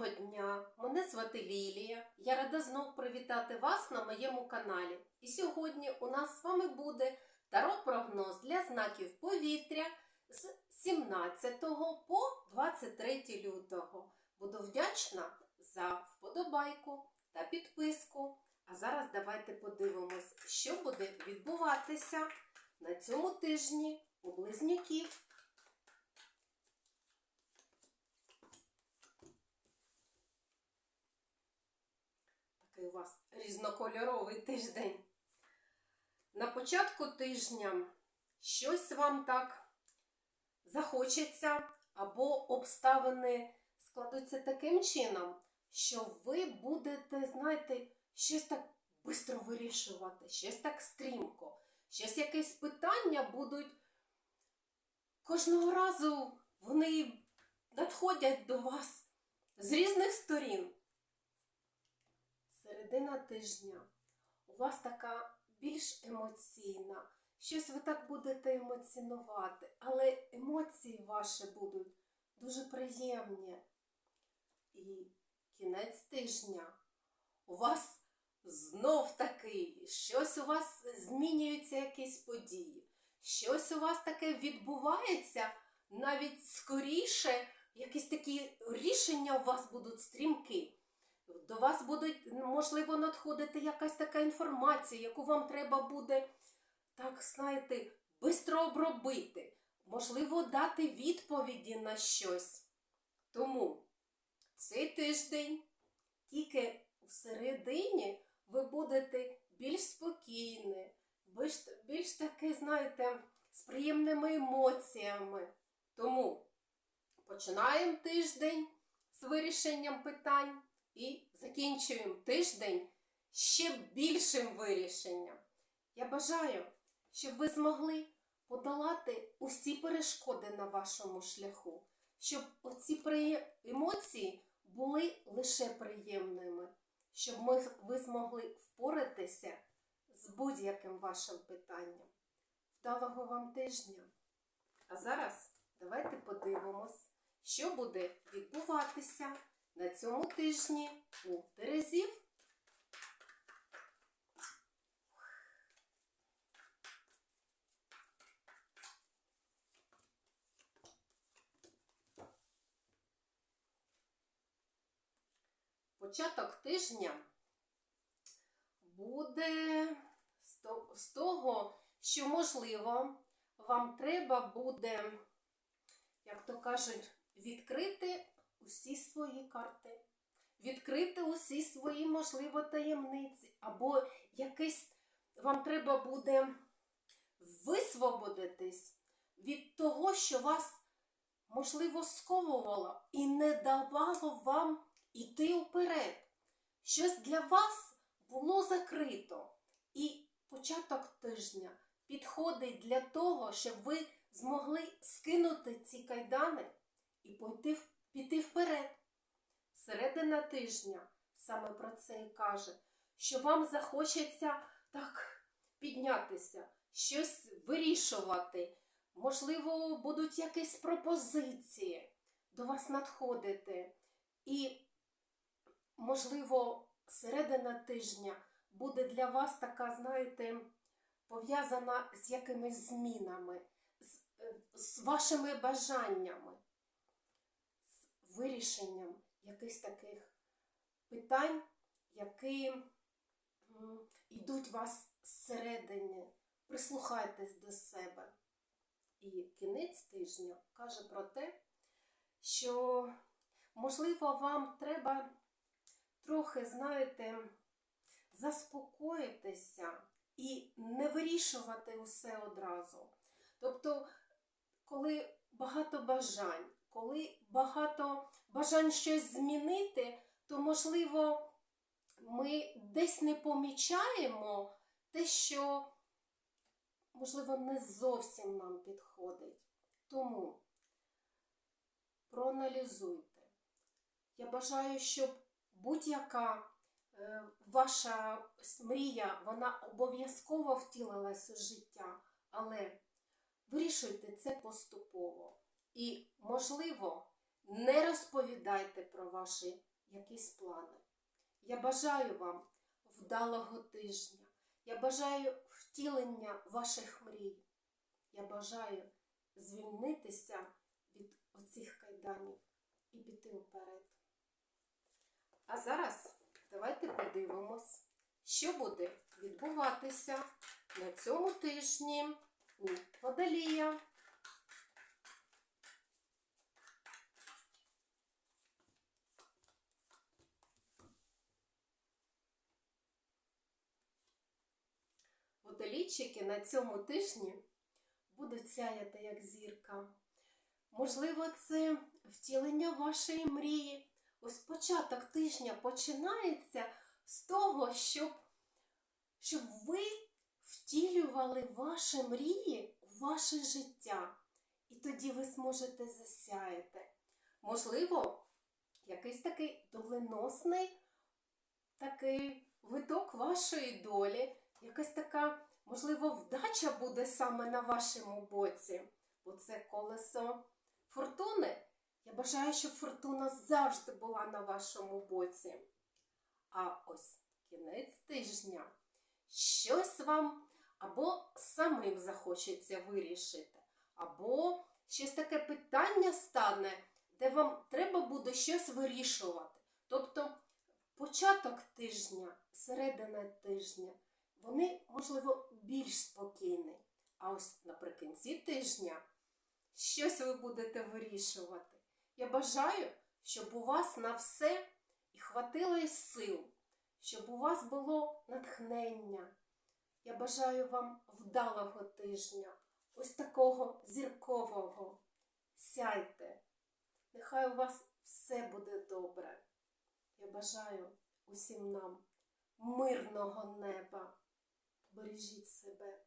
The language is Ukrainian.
Доброго дня! Мене звати Лілія. Я рада знов привітати вас на моєму каналі. І сьогодні у нас з вами буде таро-прогноз для знаків повітря з 17 по 23 лютого. Буду вдячна за вподобайку та підписку. А зараз давайте подивимось, що буде відбуватися на цьому тижні у близнюків. Вас різнокольоровий тиждень. На початку тижня щось вам так захочеться, або обставини складуться таким чином, що ви будете, знаєте, щось так швидко вирішувати, щось так стрімко, щось якесь питання будуть кожного разу вони надходять до вас з різних сторін. Середина тижня у вас така більш емоційна. Щось ви так будете емоціонувати, але емоції ваші будуть дуже приємні. І кінець тижня у вас знов таки щось у вас змінюються якісь події. Щось у вас таке відбувається навіть скоріше, якісь такі рішення у вас будуть стрімкі. До вас будуть, можливо, надходити якась така інформація, яку вам треба буде, так знаєте, швидко обробити, можливо, дати відповіді на щось. Тому цей тиждень тільки в середині ви будете більш спокійні, більш, більш таки, знаєте, з приємними емоціями. Тому починаємо тиждень з вирішенням питань. І закінчуємо тиждень ще більшим вирішенням. Я бажаю, щоб ви змогли подолати усі перешкоди на вашому шляху, щоб оці емоції були лише приємними, щоб ми, ви змогли впоратися з будь-яким вашим питанням. Вдалого вам тижня! А зараз давайте подивимось, що буде відбуватися на цьому тижні у Терезів. Початок тижня буде з того, що, можливо, вам треба буде, як то кажуть, відкрити усі свої карти, відкрити усі свої, можливо, таємниці, або якийсь вам треба буде висвободитись від того, що вас, можливо, сковувало і не давало вам іти вперед. Щось для вас було закрито. І початок тижня підходить для того, щоб ви змогли скинути ці кайдани і пойти вперед піти вперед. Середина тижня саме про це і каже, що вам захочеться так піднятися, щось вирішувати. Можливо, будуть якісь пропозиції до вас надходити. І, можливо, середина тижня буде для вас така, знаєте, пов'язана з якимись змінами, з, з вашими бажаннями вирішенням якихось таких питань, які йдуть вас зсередини. Прислухайтесь до себе. І кінець тижня каже про те, що, можливо, вам треба трохи, знаєте, заспокоїтися і не вирішувати усе одразу. Тобто, коли багато бажань, коли багато бажань щось змінити, то, можливо, ми десь не помічаємо те, що, можливо, не зовсім нам підходить. Тому проаналізуйте. Я бажаю, щоб будь-яка е, ваша мрія, вона обов'язково втілилась у життя, але вирішуйте це поступово. І, можливо, не розповідайте про ваші якісь плани. Я бажаю вам вдалого тижня. Я бажаю втілення ваших мрій. Я бажаю звільнитися від оцих кайданів і піти вперед. А зараз давайте подивимось, що буде відбуватися на цьому тижні у Водолія. Водолійчики на цьому тижні будуть сяяти як зірка. Можливо, це втілення вашої мрії. Ось початок тижня починається з того, щоб, щоб ви втілювали ваші мрії у ваше життя. І тоді ви зможете засяяти. Можливо, якийсь такий доленосний такий виток вашої долі, якась така, можливо, вдача буде саме на вашому боці, бо це колесо фортуни. Я бажаю, щоб фортуна завжди була на вашому боці. А ось кінець тижня. Щось вам або самим захочеться вирішити, або щось таке питання стане, де вам треба буде щось вирішувати. Тобто початок тижня, середина тижня, вони, можливо, більш спокійні. А ось наприкінці тижня щось ви будете вирішувати. Я бажаю, щоб у вас на все і хватило і сил, щоб у вас було натхнення. Я бажаю вам вдалого тижня, ось такого зіркового. Сяйте, нехай у вас все буде добре. Я бажаю усім нам мирного неба бережіть себе.